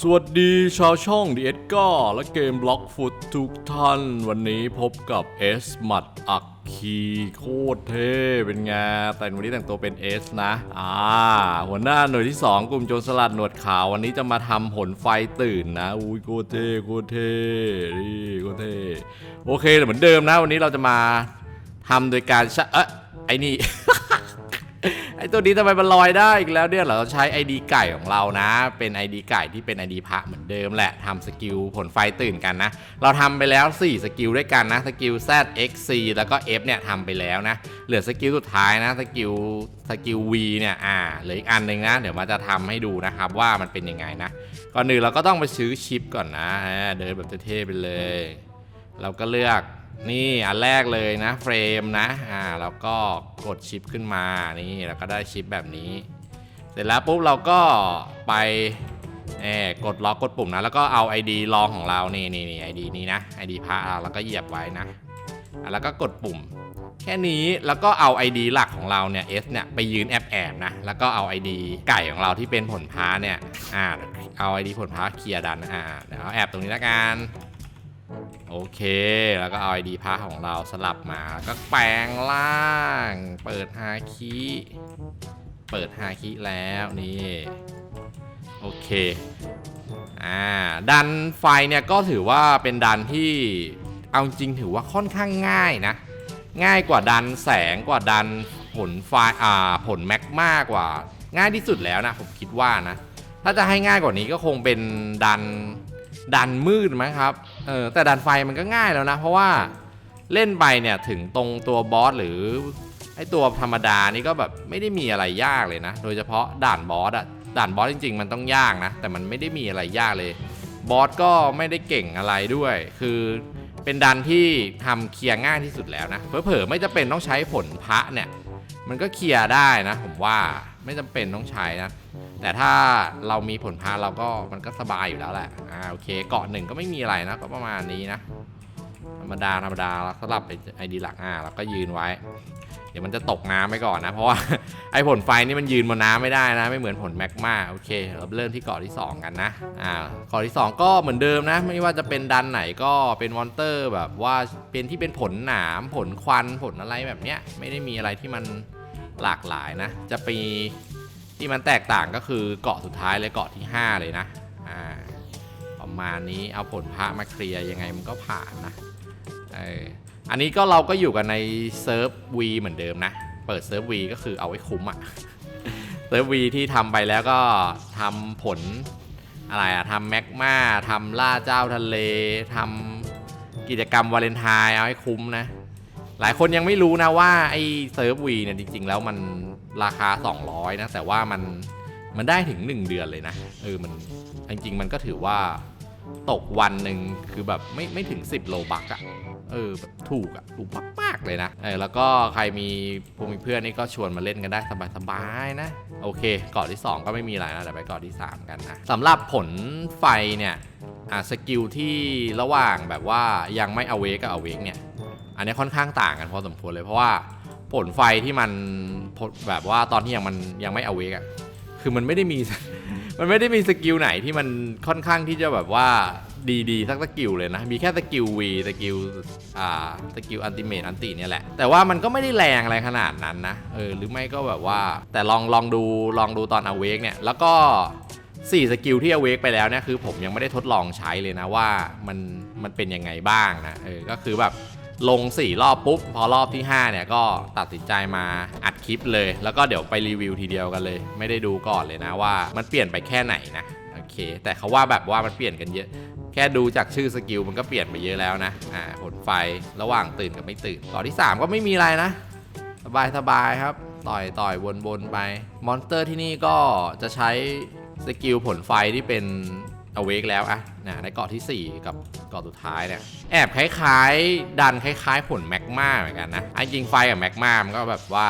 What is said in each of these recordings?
สวัสดีชาวช่องดีเอ็ดก้าและเกมบล็อกฟุตทุกท่าน วันนี้พบกับเอสมัดอักคีโคตรเท่เป็นไงแต่วันนี้แต่งตัวเป็นเอสนะอ่าหัวหน้าหน่วยที่ 2 กลุ่มโจรสลัดหนวดขาววันนี้จะมาทำผลไฟตื่นนะอุ้ยโคตรเท่โคตรเท่นี่โคตรเท่โอเคเหมือนเดิมนะ วันนี้เราจะมาทำโดยการชะเอ๊ะไอ้นี่ ไอตัวนี้ทำไมมันลอยได้อีกแล้วเนี่ยเราใช้ ID ไก่ของเรานะ เป็น ID ไก่ที่เป็น ID พระเหมือนเดิมแหละทำสกิลผลไฟตื่นกันนะ เราทำไปแล้ว 4 สกิลด้วยกันนะ สกิล Z X C แล้วก็ F เนี่ยทำไปแล้วนะ เหลือสกิลสุดท้ายนะ สกิลสกิล V เนี่ย อ่า เหลืออีกอันหนึ่งนะ เดี๋ยวมาจะทำให้ดูนะครับว่ามันเป็นยังไงนะ ก่อนหนึ่งเราก็ต้องไปซื้อชิปก่อนนะ เดินแบบเท่ๆไปเลย เราก็เลือก นี่อันแรกเลยนะเฟรมนะอ่าแล้วก็กดชิปขึ้นมานี่เราก็ได้ชิปแบบนี้ เสร็จแล้วปุ๊บเราก็ไปเออกดล็อกกดปุ่มนะแล้วก็เอา ID รองของเรานี่นี่นี่ ID นี้นะ ID พระเราแล้วก็เหยียบไว้นะแล้วก็กดปุ่ม แค่นี้แล้วก็เอา ID หลักของเราเนี่ย S เนี่ยไปยืนแอบแอบๆนะแล้วก็เอา ID ไก่ของเราที่เป็นผลพาเนี่ยอ่าเอา ID ผลพาเคลียร์ดันอ่าเดี๋ยวแอบตรงนี้ละกัน โอเค แล้วก็เอา ID พาของเราสลับมาแล้วก็แปลงล่าง เปิดฮาคีเปิดฮาคีแล้วนี่ โอเค อ่า ดันไฟเนี่ยก็ถือว่าเป็นดันที่เอาจริงถือว่าค่อนข้างง่ายนะ ง่ายกว่าดันแสงกว่าดันผลไฟอ่าผลแม็กมากกว่า ง่ายที่สุดแล้วนะผมคิดว่านะ ถ้าจะให้ง่ายกว่านี้ก็คงเป็นดันดันมืดมั้งครับ เออแต่ดันไฟมันก็ง่ายแล้วนะ เพราะว่าเล่นไปเนี่ยถึงตรงตัวบอสหรือไอตัวธรรมดานี่ก็แบบไม่ได้มีอะไรยากเลยนะ โดยเฉพาะด่านบอสอะด่านบอสจริง ๆ มันต้องยากนะ แต่มันไม่ได้มีอะไรยากเลย บอสก็ไม่ได้เก่งอะไรด้วย คือเป็นดันที่ทำเคลียร์ง่ายที่สุดแล้วนะเผลอๆไม่จะเป็นต้องใช้ผลพระเนี่ย มันก็เคลียร์ได้นะ ผมว่าไม่จำเป็นต้องใช้นะ แต่ถ้าเรามีผลพาเราก็มันก็สบายอยู่แล้วแหละอ่าโอเคเกาะหนึ่งก็ไม่มีอะไรนะก็ประมาณนี้นะ ธรรมดาธรรมดาแล้วสลับไอดีหลักอ่าแล้วก็ยืนไว้ เดี๋ยวมันจะตกน้ำไปก่อนนะ เพราะว่าไอผลไฟนี่มันยืนบนน้ำไม่ได้นะ ไม่เหมือนผลแมกมาโอเค เราเริ่มที่เกาะที่ 2 กันนะอ่าเกาะที่ 2 ก็เหมือนเดิมนะ ไม่ว่าจะเป็นดันไหนก็เป็นมอนเตอร์แบบว่าเป็นที่เป็นผลหนามผลควันผลอะไรแบบเนี้ยไม่ได้มีอะไรที่มันหลากหลายนะ จะมี ที่มันแตกต่างก็คือเกาะสุดท้ายเลยเกาะที่ 5 เลยนะอ่าประมาณนี้เอาผลพระมาเคลียร์ยังไงมันก็ผ่านนะเอออันนี้ก็เราก็อยู่กันในเซิร์ฟวีเหมือนเดิมนะ เปิดเซิร์ฟวีก็คือเอาไว้คุ้มอะเซิร์ฟวีที่ทำไปแล้วก็ทำผลอะไรอะทำแมกมาทำล่าเจ้าทะเลทำกิจกรรมวาเลนไทน์เอาให้คุ้มนะ หลายคนยังไม่รู้นะว่าไอ้เซิร์ฟวีเนี่ยจริง ๆ แล้วมัน ราคา 200 นะ แต่ว่ามันมันได้ถึง 1 เดือนเลยนะเออมันจริงๆมันก็ถือว่าตกวันหนึ่งคือแบบไม่ไม่ถึง 10 โลบักอะเออถูกอะถูกมากๆเลยนะเออแล้วก็ใครมีพวกมีเพื่อนนี่ก็ชวนมาเล่นกันได้สบายๆนะ โอเคเกาะที่ 2 ก็ไม่มีอะไรนะเดี๋ยวไปเกาะที่ 3 กันนะสำหรับผลไฟเนี่ยอ่าสกิลที่ระหว่างแบบว่ายังไม่อเวกกับอเวกเนี่ย อันนี้ค่อนข้างต่างกันพอสมควรเลยเพราะว่า ผลไฟที่มันแบบว่าตอนที่ยังมันยังไม่อเวกอะคือมันไม่ได้มี มันไม่ได้มีสกิลไหนที่มันค่อนข้างที่จะแบบว่าดีๆสักสกิลเลยนะ มีแค่สกิลวีสกิลอ่าสกิลอันติเมตอันติเนี่ยแหละ แต่ว่ามันก็ไม่ได้แรงอะไรขนาดนั้นนะ เออ หรือไม่ก็แบบว่า แต่ลองลองดูลองดูตอนอเวกเนี่ย แล้วก็4สกิลที่อเวกไปแล้วเนี่ยคือผมยังไม่ได้ทดลองใช้เลยนะว่ามันมันเป็นยังไงบ้างนะ เออ ก็คือแบบ ลง 4 รอบปุ๊บ พอรอบที่ 5 เนี่ยก็ตัดสินใจมาอัดคลิปเลย แล้วก็เดี๋ยวไปรีวิวทีเดียวกันเลย ไม่ได้ดูก่อนเลยนะว่ามันเปลี่ยนไปแค่ไหนนะโอเค แต่เขาว่าแบบว่ามันเปลี่ยนกันเยอะ แค่ดูจากชื่อสกิลมันก็เปลี่ยนไปเยอะแล้วนะอ่าผลไฟระหว่างตื่นกับไม่ตื่นต่อที่ 3 ก็ไม่มีอะไรนะ สบายสบายครับ ต่อยต่อยวนๆไปมอนสเตอร์ที่นี่ก็จะใช้สกิลผลไฟที่เป็น awake แล้วอะนะในเกาะทีสี่ 4 กับเกาะสุดท้ายเนี่ยแอบคล้ายๆ ดันคล้ายๆ ผลแมกมาเหมือนกันนะไอ้จริงไฟกับแมกมามันก็แบบว่า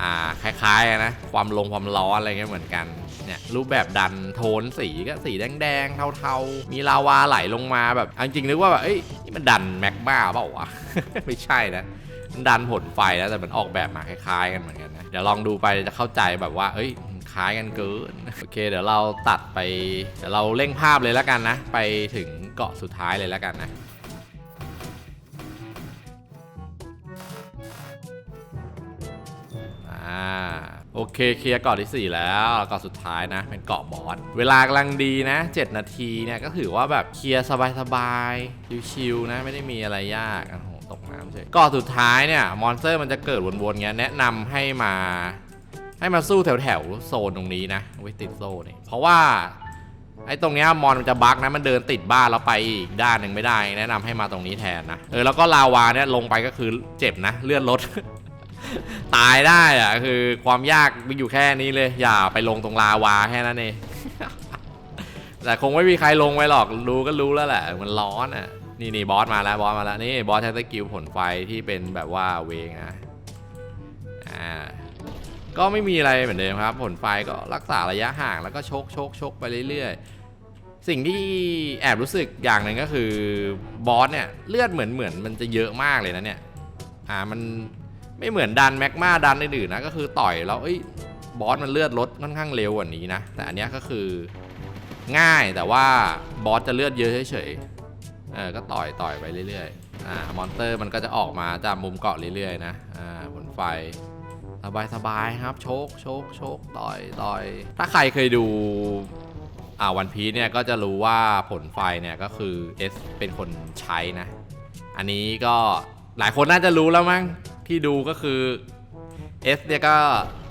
อ่าคล้ายๆนะความลงความร้อนอะไรเงี้ยเหมือนกันเนี่ยรูปแบบดันโทนสีก็สีแดงๆเทาๆ มีลาวาไหลลงมาแบบจริงๆนึกว่าแบบเอ้ยนี่มันดันแมกมาเปล่าวะไม่ใช่นะมันดันผลไฟแล้วแต่มันออกแบบมาคล้ายๆ กันเหมือนกันนะเดี๋ยวลองดูไปจะเข้าใจแบบว่าเอ้ย คล้ายกันเกินโอเค เดี๋ยวเราตัดไปเดี๋ยวเราเร่งภาพเลยแล้วกันนะ ไปถึงเกาะสุดท้ายเลยแล้วกันนะอ่าโอเคเคลียร์เกาะที่ 4 แล้วเกาะสุดท้ายนะ เป็นเกาะบอสเวลากำลังดีนะ 7 นาทีเนี่ยก็ถือว่าแบบเคลียร์สบายๆชิวๆนะไม่ได้มีอะไรยากโอ้โหตกน้ำเฉยเกาะสุดท้ายเนี่ยมอนสเตอร์มันจะเกิดวนๆเงี้ยแนะนำให้มา ให้มาสู้แถวๆโซนตรงนี้นะไว้ติดโซนนี่เพราะว่าไอ้ตรงเนี้ยมอนมันจะบั๊กนะมันเดินติดบ้านแล้วไปอีกด้านหนึ่งไม่ได้ แนะนำให้มาตรงนี้แทนนะเออแล้วก็ลาวาเนี่ยลงไปก็คือเจ็บนะเลื่อนรถ ตายได้อะคือความยากมีอยู่แค่นี้เลย อย่าไปลงตรงลาวาแค่นั้นเองแต่คงไม่มีใครลงไปหรอกรู้ก็รู้แล้วแหละ มันร้อนอะนี่นี่บอสมาแล้วบอสมาแล้วนี่บอสใช้สกิลผลไฟที่เป็นแบบว่าเวงนะอ่า ก็ไม่มีอะไรเหมือนเดิมครับผลไฟก็รักษาระยะห่างแล้วก็ชกชกชกไปเรื่อยๆ สิ่งที่แอบรู้สึกอย่างหนึ่งก็คือบอสเนี่ยเลือดเหมือนเหมือนมันจะเยอะมากเลยนะเนี่ยอ่ามันไม่เหมือนดันแมกมาดันอื่นๆนะก็คือต่อยแล้วเอ้ยบอสมันเลือดลดค่อนข้างเร็วกว่านี้นะ แต่อันเนี้ยก็คือง่ายแต่ว่าบอสจะเลือดเยอะเฉยๆเออก็ต่อยต่อยไปเรื่อยๆอ่ามอนเตอร์มันก็จะออกมาจากมุมเกาะเรื่อยๆนะอ่าบนไฟ สบายสบายครับโชกโชกโชกต่อยต่อย ถ้าใครเคยดูอ่าวันพีเนี่ยก็จะรู้ว่าผลไฟเนี่ยก็คือเอสเป็นคนใช้นะ อันนี้ก็หลายคนน่าจะรู้แล้วมั้งที่ดูก็คือเอสเนี่ยก็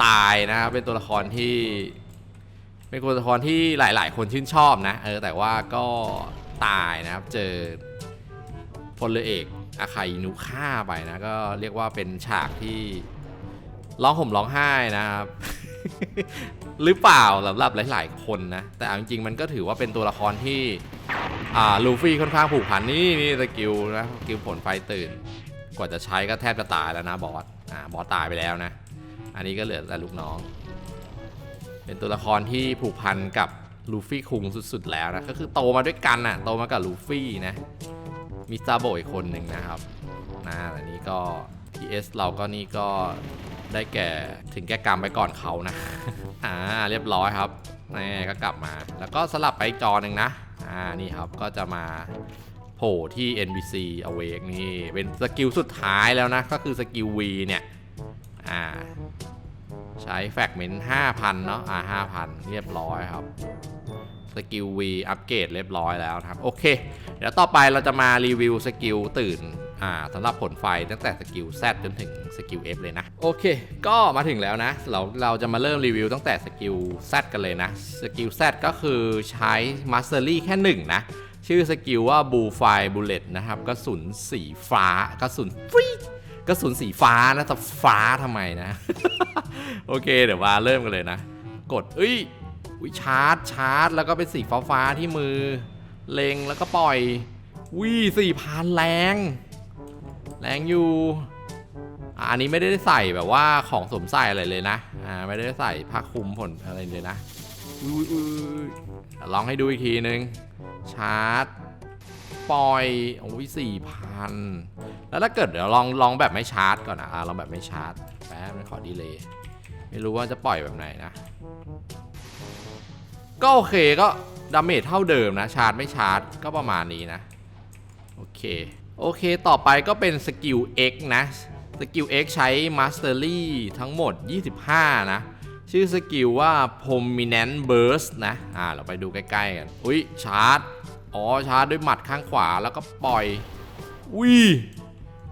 ตายนะครับเป็นตัวละครที่เป็นตัวละครที่หลาย ๆ คนชื่นชอบนะเออแต่ว่าก็ตายนะครับเจอพลเรือเอกอาคาอินุฆ่าไปนะก็เรียกว่าเป็นฉากที่ ร้องห่มร้องไห้นะครับ หรือเปล่าสำหรับหลาย ๆ คนนะ แต่เอาจริงๆมันก็ถือว่าเป็นตัวละครที่อ่าลูฟี่ค่อนข้างผูกพันนี่นี่สกิลนะสกิลผลไฟตื่น กว่าจะใช้ก็แทบจะตายแล้วนะบอสอ่าบอสตายไปแล้วนะ อันนี้ก็เหลือแต่ลูกน้อง เป็นตัวละครที่ผูกพันกับลูฟี่คุงสุด ๆ แล้วนะก็คือโตมาด้วยกันน่ะโตมากับลูฟี่นะมีซาโบอีกคนหนึ่งนะครับนะอันนี้ก็ PS เราก็นี่ก็ ได้แก่ถึงแก่กรรมไปก่อนเขานะ อ่าเรียบร้อยครับนี่ก็กลับมา แล้วก็สลับไปอีกจอหนึ่งนะ อ่านี่ครับก็จะมาโผล่ที่ NBC Awake นี่เป็นสกิลสุดท้ายแล้วนะ ก็คือสกิล V เนี่ย อ่า ใช้แฟกเมนต์5,000 เนาะอ่า5,000 เรียบร้อยครับสกิล V อัปเกรดเรียบร้อยแล้วครับ โอเค เดี๋ยวต่อไปเราจะมารีวิวสกิลตื่น อ่าสำหรับผลไฟตั้งแต่สกิล Z จนถึงสกิล F เลยนะ โอเค ก็มาถึงแล้วนะ เราเราจะมาเริ่มรีวิวตั้งแต่สกิล Z กันเลยนะ สกิล Z ก็คือใช้ Mastery แค่หนึ่งนะ ชื่อสกิลว่า Blue Fire Bullet นะครับ กระสุนสีฟ้ากระสุนฟีกระสุนสีฟ้านะจะฟ้าทำไมนะ โอเค เดี๋ยวมาเริ่มกันเลยนะ กดเอ้ยวิชาร์จชาร์จ แล้วก็เป็นสีฟ้าฟ้าที่มือ เล็งแล้วก็ปล่อยวิสี่พันแรง แรงอยู่อันนี้ไม่ได้ใส่แบบว่าของสวมใส่อะไรเลยนะอ่าไม่ได้ใส่ผ้าคลุมผลอะไรเลยนะอุ้ยอุ้ยลองให้ดูอีกทีนึง ชาร์จปล่อยโอ้ยสี่พันแล้วถ้าเกิดเดี๋ยวลองลองแบบไม่ชาร์จก่อนนะอะลองแบบไม่ชาร์จแป๊บนึงขอดีเลยไม่รู้ว่าจะปล่อยแบบไหนนะ ก็โอเคก็ดาเมจเท่าเดิมนะ ชาร์จไม่ชาร์จก็ประมาณนี้นะ โอเค โอเคต่อไปก็เป็นสกิล X นะสกิล X ใช้ Mastery ทั้งหมด 25 นะ ชื่อสกิลว่า Prominent Burst นะ อ่า เราไปดูใกล้ๆกัน อุ้ยชาร์จ อ๋อ ชาร์จด้วยหมัดข้างขวาแล้วก็ปล่อย อุ้ย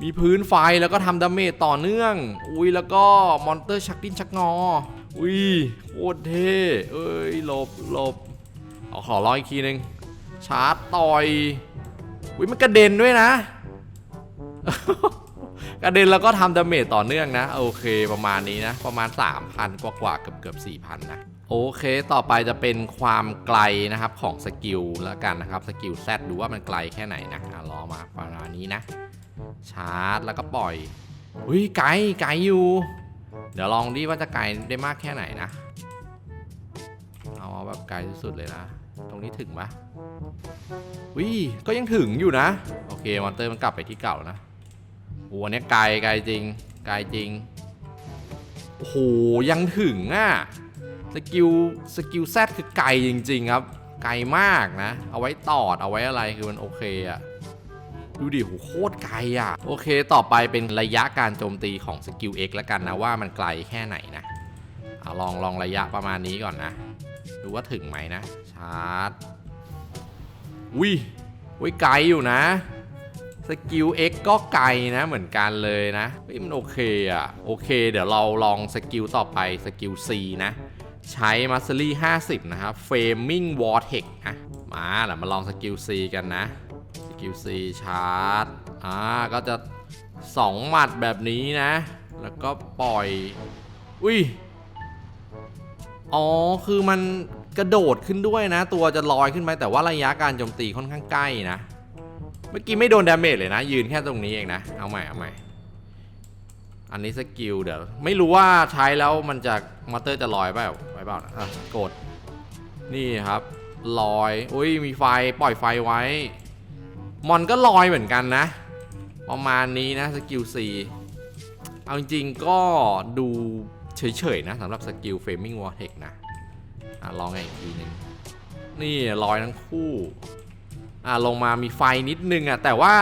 มีพื้นไฟแล้วก็ทำดาเมจต่อเนื่อง อุ้ย แล้วก็มอนเตอร์ชักดิ้นชักงอ อุ้ย โคตรเท่ เอ้ยหลบหลบเอาขอร้องอีกทีนึง ชาร์จต่อย อุ้ย มันกระเด็นด้วยนะ กระเด็นแล้วก็ทำดาเมจต่อเนื่องนะ โอเคประมาณนี้นะ ประมาณ 3,000 กว่ากว่าเกือบเกือบ4,000 นะ โอเค ต่อไปจะเป็นความไกลนะครับของสกิลแล้วกันนะครับสกิล Z ดูว่ามันไกลแค่ไหนนะอะรอมาประมาณนี้นะ ชาร์จแล้วก็ปล่อยอุ้ยไกลไกลอยู่ เดี๋ยวลองดิว่าจะไกลได้มากแค่ไหนนะ เอาแบบไกลที่สุดเลยนะตรงนี้ถึงปะวิก็ยังถึงอยู่นะ โอเคมอนเตอร์มันกลับไปที่เก่านะ โอ้โหอันเนี้ยไกลไกลจริง ไกลจริง โอ้โห ยังถึงอะ สกิล สกิลแซดคือไกลจริง ๆ ครับ ไกลมากนะ เอาไว้ตอด เอาไว้อะไร คือมันโอเคอะดูดิ โห โคตรไกลอะโอเค ต่อไปเป็นระยะการโจมตีของสกิล X แล้วกันนะ ว่ามันไกลแค่ไหนนะเอาลองลองระยะประมาณนี้ก่อนนะ ดูว่าถึงไหมนะ ชาร์จวิวิไกลอยู่นะ กิล X ก็ไกลนะเหมือนกันเลยนะเฮ้ยมันโอเคอะโอเค เดี๋ยวเราลองสกิลต่อไปสกิล C นะ ใช้มัสซี่50 นะครับ Framing Vortex อะมาเดี๋ยวมาลองสกิล C กันนะ สกิล C ชาร์จอ่าก็จะ2หมัดแบบนี้นะ แล้วก็ปล่อย อุ้ย อ๋อ คือมันกระโดดขึ้นด้วยนะ ตัวจะลอยขึ้นไปแต่ว่าระยะการโจมตีค่อนข้างใกล้นะ เมื่อกี้ไม่โดนดาเมจเลยนะ ยืนแค่ตรงนี้เองนะ เอาใหม่เอาใหม่ อันนี้สกิลเดี๋ยว ไม่รู้ว่าใช้แล้วมันจะมอเตอร์จะลอยเปล่าไปเปล่านะอะกด นี่ครับลอยอุ้ยมีไฟปล่อยไฟไว้ มอนก็ลอยเหมือนกันนะ ประมาณนี้นะสกิล C เอาจริงๆก็ดูเฉยๆนะสำหรับสกิล Framing Vortex นะอะลองไงอีกทีหนึงนี่ลอยทั้งคู่ อะลงมามีไฟนิดนึงอะแต่ว่า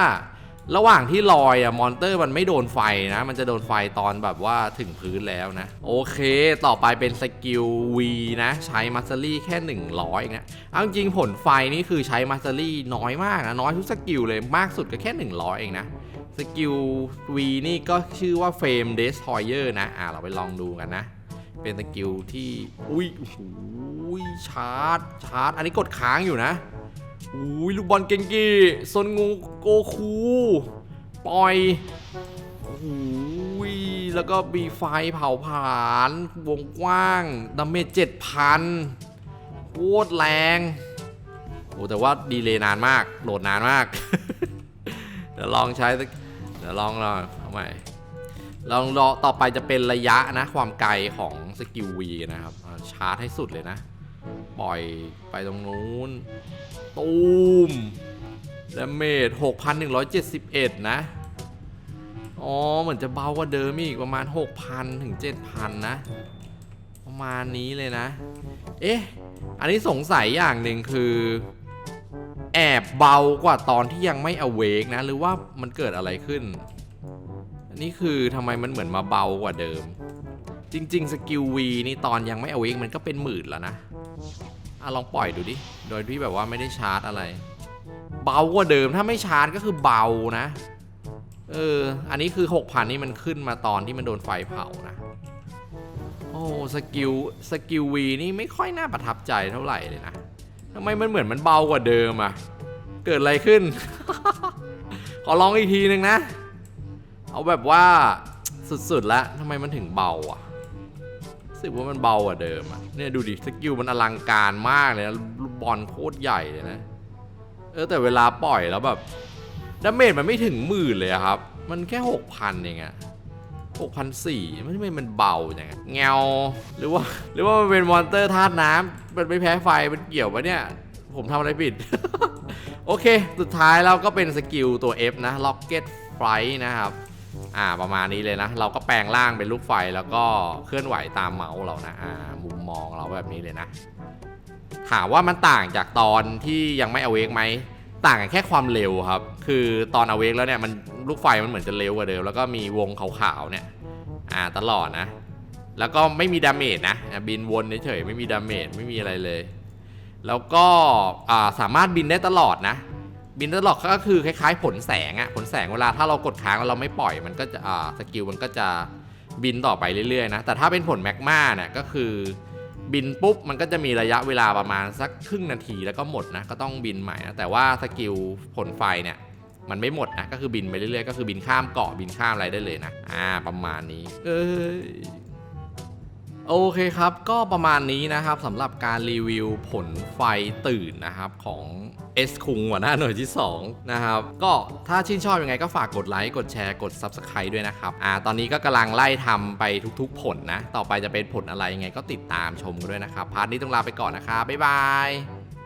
ระหว่างที่ลอยอะมอนเตอร์มันไม่โดนไฟนะ มันจะโดนไฟตอนแบบว่าถึงพื้นแล้วนะ โอเค ต่อไปเป็นสกิล V นะ ใช้มัสซรี่แค่ 100เองนะเอาจริงผลไฟนี่คือใช้มัสซรี่น้อยมากนะ น้อยทุกสกิลเลยมากสุดก็แค่ 100 เองนะสกิล V นี่ก็ชื่อว่า Frame Destroyer นะ อ่าเราไปลองดูกันนะ เป็นสกิลที่ อุ้ยโอ้โหชาร์จชาร์จ อันนี้กดค้างอยู่นะ อุ้ยลูกบอลเกงกีซนงูโกคูปล่อยอุ้ยแล้วก็มีไฟเผาผลาญวงกว้างดาเมจเจ็ดพันโคตรแรงโอ้แต่ว่าดีเลยนานมากโหลดนานมาก เดี๋ยวลองใช้เดี๋ยวลองลองเอาใหม่ลองรอต่อไปจะเป็นระยะนะความไกลของสกิลวีนะครับชาร์จให้สุดเลยนะ ปล่อยไปตรงนู้น ตูมดาเมจ6,171 นะ อ๋อ เหมือนจะเบากว่าเดิมอีกประมาณ 6,000 ถึง 7,000 นะ ประมาณนี้เลยนะ เอ๊ะ อันนี้สงสัยอย่างหนึ่งคือ แอบเบากว่าตอนที่ยังไม่ awake นะ หรือว่ามันเกิดอะไรขึ้น อันนี้คือทำไมมันเหมือนมาเบากว่าเดิม จริง ๆ สกิล V นี่ตอนยังไม่ awake มันก็เป็นหมื่นแล้วนะ อะลองปล่อยดูดิ โดยที่แบบว่าไม่ได้ชาร์จอะไร เบากว่าเดิมถ้าไม่ชาร์จก็คือเบานะ เออ อันนี้คือ 6,000 นี่มันขึ้นมาตอนที่มันโดนไฟเผานะ โอ้สกิลสกิลวีนี่ไม่ค่อยน่าประทับใจเท่าไหร่เลยนะทำไมมันเหมือนมันเบากว่าเดิมอะเกิดอะไรขึ้น ขอลองอีกทีหนึ่งนะ เอาแบบว่าสุดๆแล้วทำไมมันถึงเบาอะ รู้สึกว่ามันเบากว่าเดิมอะเนี่ยดูดิสกิลมันอลังการมากเลยนะลูกบอลโคตรใหญ่เลยนะเออแต่เวลาปล่อยแล้วแบบดาเมจมันไม่ถึงหมื่นเลยครับ มันแค่หกพันเองอะหกพันสี่มันทำไมมันเบาอย่างเงี้ยเงาหรือว่าหรือว่ามันเป็นมอนเตอร์ธาตุน้ำมันไม่แพ้ไฟมันเกี่ยวปะเนี่ย ผมทำอะไรผิด โอเค สุดท้ายเราก็เป็นสกิลตัว F นะ Rocket Flight นะครับ อ่าประมาณนี้เลยนะ เราก็แปลงร่างเป็นลูกไฟแล้วก็เคลื่อนไหวตามเมาส์เรานะอ่ามุมมองเราแบบนี้เลยนะ ถามว่ามันต่างจากตอนที่ยังไม่อเวกไหมต่างกันแค่ความเร็วครับ คือตอนอเวกแล้วเนี่ยมันลูกไฟมันเหมือนจะเร็วกว่าเดิมแล้วก็มีวงขาวๆเนี่ยอ่าตลอดนะ แล้วก็ไม่มีดาเมจนะบินวนเฉยๆไม่มีดาเมจไม่มีอะไรเลย แล้วก็สามารถบินได้ตลอดนะ บินตลอดก็คือคล้ายๆ ผลแสงอะผลแสงเวลาถ้าเรากดค้างแล้วเราไม่ปล่อยมันก็จะอ่าสกิลมันก็จะบินต่อไปเรื่อยๆนะแต่ถ้าเป็นผลแมกมาเนี่ยก็คือ บินปุ๊บมันก็จะมีระยะเวลาประมาณสักครึ่งนาทีแล้วก็หมดนะก็ต้องบินใหม่นะแต่ว่าสกิลผลไฟเนี่ยมันไม่หมดนะก็คือบินไปเรื่อยๆก็คือบินข้ามเกาะบินข้ามอะไรได้เลยนะอ่าประมาณนี้ เอ้ย โอเคครับ ก็ประมาณนี้นะครับสำหรับการรีวิวผลไฟตื่นนะครับของ S คุงหัวหน้าหน่วยที่ 2 นะครับ ก็ถ้าชื่นชอบยังไงก็ฝากกดไลค์ กดแชร์ กด Subscribe ด้วยนะครับ อ่า ตอนนี้ก็กำลังไล่ทำไปทุกๆ ผลนะ ต่อไปจะเป็นผลอะไรยังไงก็ติดตามชมกันด้วยนะครับ พาร์ทนี้ต้องลาไปก่อนนะครับ บ๊ายบาย